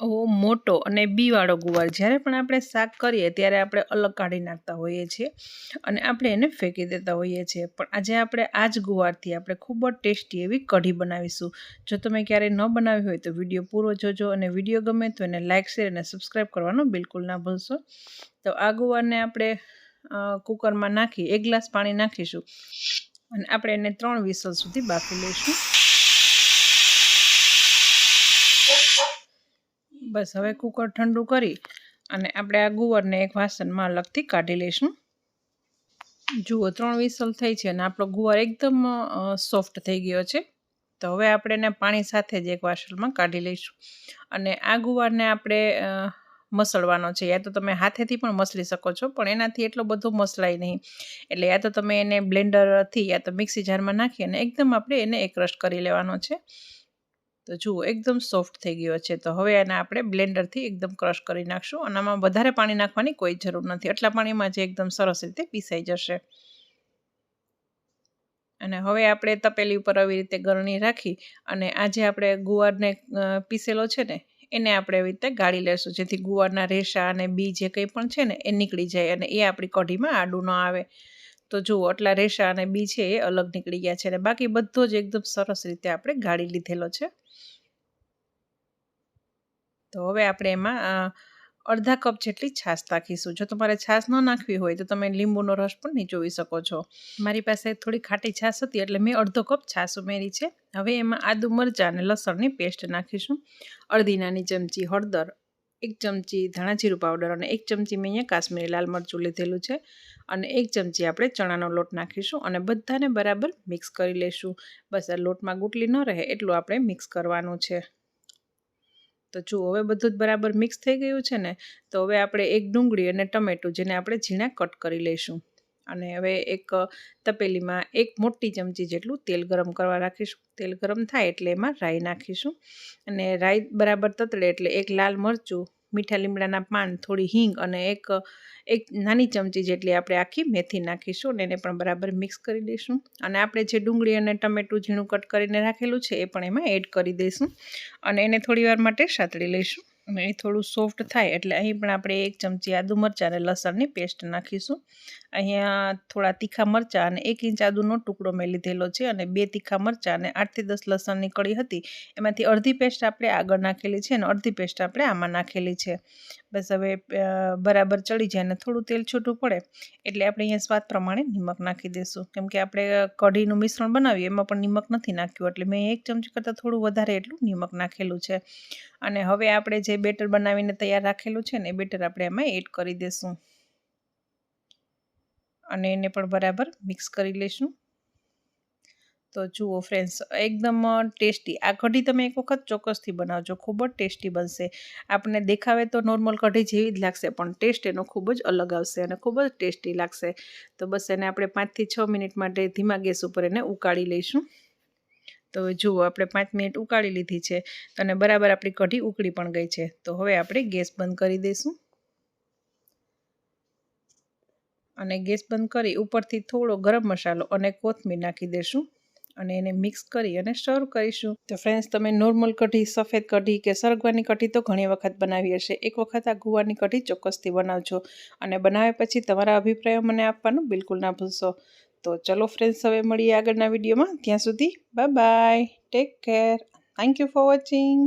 ઓ, મોટો અને બીવાળો ગુવાર. જ્યારે પણ આપણે શાક કરીએ, ત્યારે આપણે અલગ કાઢી નાખતા હોઈએ છીએ અને આપણે એને ફેંકી દેતા હોઈએ છીએ. પણ આજે આપણે આ જ ગુવારથી આપણે ખૂબ જ ટેસ્ટી એવી કઢી બનાવીશું. જો તમે ક્યારેય ન બનાવી હોય તો વીડિયો પૂરો જોજો અને વીડિયો ગમે તો એને લાઇક શેર અને સબસ્ક્રાઈબ કરવાનું બિલકુલ ના ભૂલશો. તો આ ગુવારને આપણે કુકરમાં નાખી, એક ગ્લાસ પાણી નાખીશું અને આપણે એને ત્રણ વિસલ સુધી બાફી લઈશું. બસ હવે કુકર ઠંડુ કરી અને આપણે આ ગુવારને એક વાસણમાં અલગથી કાઢી લઈશું. જુઓ, ત્રણ વિસલ થઈ છે અને આપણો ગુવાર એકદમ સોફ્ટ થઈ ગયો છે. તો હવે આપણે એને પાણી સાથે જ એક વાસણમાં કાઢી લઈશું. અને આ ગુવારને આપણે મસળવાનો છે. યા તો તમે હાથેથી પણ મસળી શકો છો, પણ એનાથી એટલો બધો મસળાય નહીં. એટલે યા તો તમે એને બ્લેન્ડરથી યા તો મિક્સી જારમાં નાખી અને એકદમ આપણે એને એક રશ કરી લેવાનો છે. તો જુઓ, એકદમ સોફ્ટ થઈ ગયો છે. તો હવે એને આપણે બ્લેન્ડરથી એકદમ ક્રશ કરી નાખશું અને આમાં વધારે પાણી નાખવાની કોઈ જરૂર નથી. એટલા પાણીમાં જે એકદમ સરસ રીતે પીસાઈ જશે. અને હવે આપણે તપેલી ઉપર આવી રીતે ગરણી રાખી અને આજે આપણે ગુવારને પીસેલો છે ને, એને આપણે એવી રીતે ગાળી લેશું. જેથી ગુવારના રેસા અને બી જે કંઈ પણ છે ને, એ નીકળી જાય અને એ આપણી કઢીમાં આડું ન આવે. તો જુઓ, આટલા રેસા અને બી છે એ અલગ નીકળી ગયા છે અને બાકી બધો જ એકદમ સરસ રીતે આપણે ગાળી લીધેલો છે. તો હવે આપણે એમાં અડધા કપ જેટલી છાશ નાખીશું. જો તમારે છાશ ન નાખવી હોય તો તમે લીંબુનો રસ પણ નીચોવી શકો છો. મારી પાસે થોડી ખાટી છાશ હતી એટલે મેં અડધો કપ છાશ ઉમેરી છે. હવે એમાં આદુ મરચાં અને લસણની પેસ્ટ નાખીશું. અડધી નાની ચમચી હળદર, એક ચમચી ધાણા જીરું પાવડર અને એક ચમચી મેં અહીંયા કાશ્મીરી લાલ મરચું લીધેલું છે. અને એક ચમચી આપણે ચણાનો લોટ નાખીશું અને બધાને બરાબર મિક્સ કરી લઈશું બસ આ લોટમાં ગુટલી ન રહે એટલું આપણે મિક્સ કરવાનું છે. તો જુઓ હવે બધું જ બરાબર મિક્સ થઈ ગયું છે ને, તો હવે આપણે એક ડુંગળી અને ટમેટું જેને આપણે ઝીણા કટ કરી લઈશું. અને હવે એક તપેલીમાં એક મોટી ચમચી જેટલું તેલ ગરમ કરવા રાખીશું. તેલ ગરમ થાય એટલે એમાં રાઈ નાખીશું. અને રાઈ બરાબર તતડે એટલે એક લાલ મરચું મીઠા લીમડાના પાન, થોડી હિંગ અને એક એક નાની ચમચી જેટલી આપણે આખી મેથી નાખીશું અને એને પણ બરાબર મિક્સ કરી દઈશું. અને આપણે જે ડુંગળી અને ટમેટું ઝીણું કટ કરીને રાખેલું છે એ પણ એમાં એડ કરી દઈશું. અને એને થોડીવાર માટે સાતળી લઈશું. અને એ થોડું સોફ્ટ થાય એટલે અહીં પણ આપણે એક ચમચી આદુ મરચાં અને લસણની પેસ્ટ નાખીશું. અહીંયા થોડા તીખા મરચાં અને એક ઇંચ આદુનો ટુકડો મેં લીધેલો છે અને બે તીખા મરચાં અને આઠથી દસ લસણની કળી હતી. એમાંથી અડધી પેસ્ટ આપણે આગળ નાખેલી છે અને અડધી પેસ્ટ આપણે આમાં નાખેલી છે. બસ હવે બરાબર ચડી જાય અને થોડું તેલ છૂટું પડે એટલે આપણે અહીંયા સ્વાદ પ્રમાણે નિમક નાખી દઈશું. કેમ કે આપણે કઢીનું મિશ્રણ બનાવીએ એમાં પણ નિમક નથી નાખ્યું એટલે મેં એક ચમચી કરતાં થોડું વધારે એટલું નિમક નાખેલું છે. અને હવે આપણે જે બેટર બનાવીને તૈયાર રાખેલું છે ને, એ બેટર આપણે એમાં એડ કરી દઈશું અને એને પણ બરાબર મિક્સ કરી લઈશું તો જુઓ ફ્રેન્ડ્સ, એકદમ ટેસ્ટી. આ કઢી તમે એક વખત ચોક્કસથી બનાવજો, ખૂબ જ ટેસ્ટી બનશે. આપણને દેખાવે તો નોર્મલ કઢી જેવી જ લાગશે, પણ ટેસ્ટ એનો ખૂબ જ અલગ આવશે અને ખૂબ જ ટેસ્ટી લાગશે. તો બસ એને આપણે પાંચથી છ મિનિટ માટે ધીમા ગેસ ઉપર એને ઉકાળી લઈશું. તો જુઓ, આપણે પાંચ મિનિટ ઉકાળી લીધી છે અને બરાબર આપણી કઢી ઉકળી પણ ગઈ છે. તો હવે આપણે ગેસ બંધ કરી દઈશું. અને ગેસ બંધ કરી ઉપરથી થોડો ગરમ મસાલો અને કોથમીર નાખી દઈશું અને એને મિક્સ કરી અને સર્વ કરીશું. તો ફ્રેન્ડ્સ, તમે નોર્મલ કઢી, સફેદ કઢી કે સરગવાની કઢી તો ઘણી વખત બનાવી હશે. એક વખત આ ગુવારની કઢી ચોક્કસથી બનાવજો અને બનાવ્યા પછી તમારા અભિપ્રાયો મને આપવાનું બિલકુલ ના ભૂલશો. તો ચલો ફ્રેન્ડ્સ હવે મળીએ આગળના વિડીયોમાં. ત્યાં સુધી bye bye take care thank you for watching